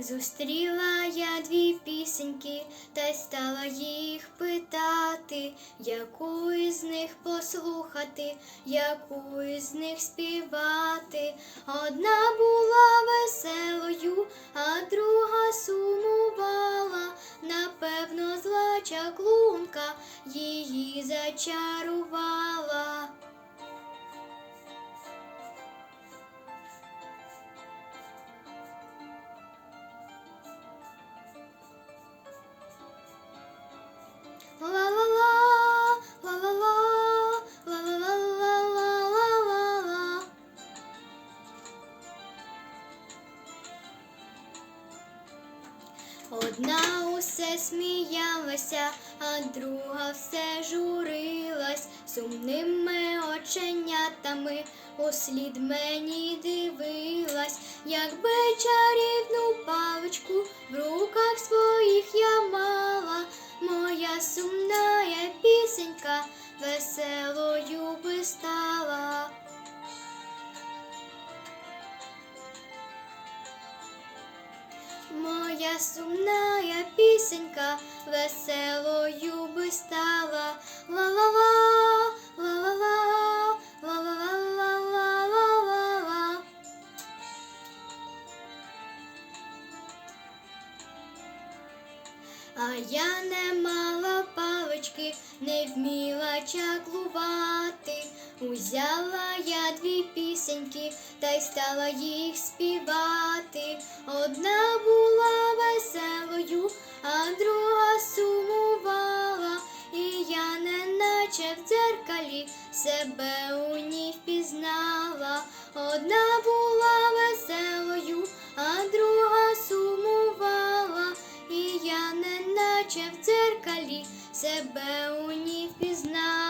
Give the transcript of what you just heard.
Зустріла я дві пісеньки, та й стала їх питати, яку із них послухати, яку із них співати. Одна була веселою, а друга сумувала. Напевно, зла чаклунка її зачарувала. Одна усе сміялася, а друга все журилась, сумними оченятами услід мені дивилась, якби чарівну паличку в руках своїх я мала, моя сумна пісенька веселою би стала. Моя сумная пісенька веселою би стала. Ла-ла-ла, ла-ла-ла, ла-ла-ла-ла-ла-ла-ла. А я не мала палички, не вміла чаклувати. Узяла я дві пісеньки та й стала їх співати. Одна була а друга сумувала, і я неначе в дзеркалі себе у ній впізнала. Одна була веселою, а друга сумувала, і я неначе в дзеркалі себе у ній впізнала.